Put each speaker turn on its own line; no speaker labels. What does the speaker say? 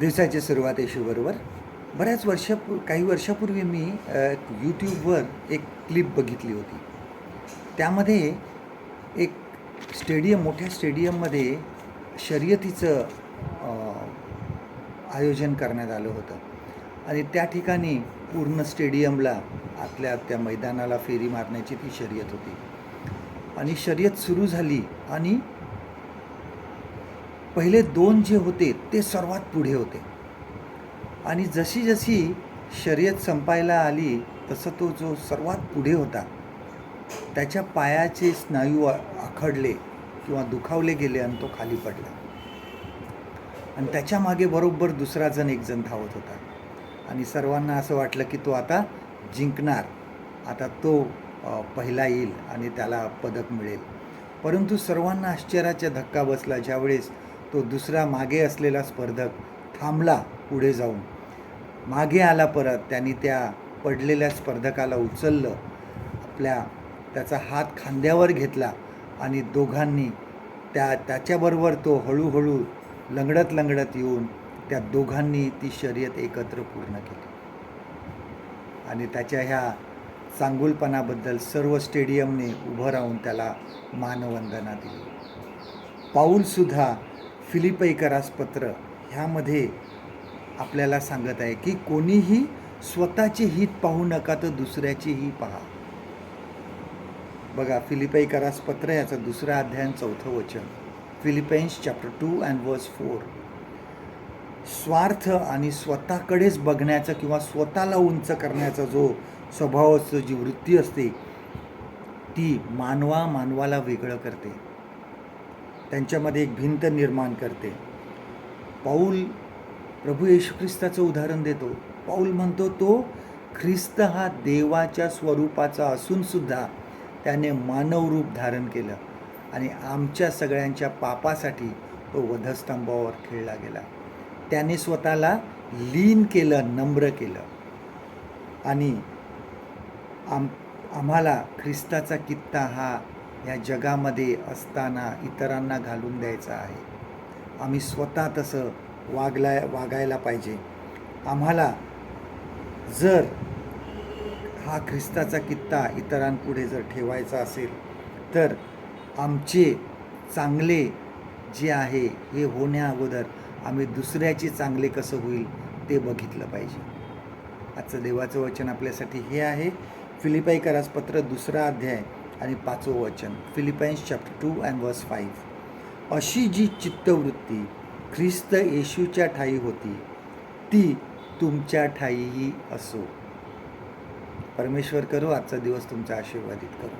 दिवसाची सुरुवात येशूबरोबर बऱ्याच वर्षापू काही वर्षापूर्वी मी यूट्यूबवर एक क्लिप बघितली होती. त्यामध्ये एक स्टेडियम मोठ्या स्टेडियममध्ये शर्यतीचं आयोजन करण्यात आलं होतं. आणि त्या ठिकाणी पूर्ण स्टेडियमला आतल्या त्या मैदानाला फेरी मारण्याची ती शर्यत होती. आणि शर्यत सुरू झाली आणि पहिले दोन जे होते ते सर्वात पुढे होते. आणि जशी जशी शर्यत संपायला आली तसं तो जो सर्वात पुढे होता त्याच्या पायाचे स्नायू आखडले किंवा दुखावले गेले आणि तो खाली पडला. आणि त्याच्यामागे बरोबर दुसरा जण एक जण धावत होता. आणि सर्वांना असं वाटलं की तो आता जिंकणार. आता तो पहिला येईल आणि त्याला पदक मिळेल. परंतु सर्वांना आश्चर्याचा धक्का बसला ज्यावेळेस तो दुसरा मागे असलेला स्पर्धक थांबला पुढे जाऊन. मागे आला परत त्यांनी त्या पडलेल्या स्पर्धकाला उचललं आपल्या त्याचा हात खांद्यावर घेतला आणि दोघांनी त्या त्याच्याबरोबर तो हळूहळू लंगडत लंगडत येऊन त्या दोघांनी ती शर्यत एकत्र पूर्ण केली. आणि त्याच्या ह्या चांगुलपणाबद्दल सर्व स्टेडियमने उभं राहून त्याला मानवंदना दिली. पाऊलसुद्धा फिलिपैकरास पत्र ह्यामध्ये आपल्याला सांगत आहे की कोणीही स्वतःचे हित पाहू नका तर दुसऱ्याचेही पहा. बघा फिलिपैकरास पत्र याचं दुसरा अध्याय चौथं वचन. Philippians chapter two and verse four स्वार्थ आणि स्वतःकडेच बघण्याचा किंवा स्वतःला उंच करण्याचा जो स्वभाव असतो जी वृत्ती असते ती मानवा मानवाला वेगळं करते. त्यांच्यामध्ये एक भिंत निर्माण करते. पाऊल प्रभू येशू ख्रिस्ताचं उदाहरण देतो. पाऊल म्हणतो तो ख्रिस्त हा देवाच्या स्वरूपाचा असूनसुद्धा त्याने मानव रूप धारण केलं आणि आमच्या सगळ्यांच्या पापासाठी तो वधस्तंभावर खेळला गेला. त्याने स्वतःला लीन केलं नम्र केलं आणि आम आम्हाला ख्रिस्ताचा कित्ता हा या जगामध्ये असताना इतरांना घालून द्यायचा आहे. आम्ही स्वतः तसं वागला वागायला पाहिजे. आम्हाला जर हा ख्रिस्ताचा कित्ता इतरांपुढे जर ठेवायचा असेल तर आमचे चांगले जे आहे हे होण्या अगोदर आम्ही दुसऱ्याचे चांगले कसं होईल ते बघितलं पाहिजे. आजचं देवाचं वचन आपल्यासाठी हे आहे. फिलिपाईकरास पत्र दुसरा अध्याय. आणि पाचवं वचन Philippians chapter two and verse five अशी जी चित्तवृत्ती ख्रिस्त येशूच्या ठाई होती ती तुमच्या ठाईही असो. परमेश्वर करो आजचा दिवस तुमचा आशीर्वादित करो.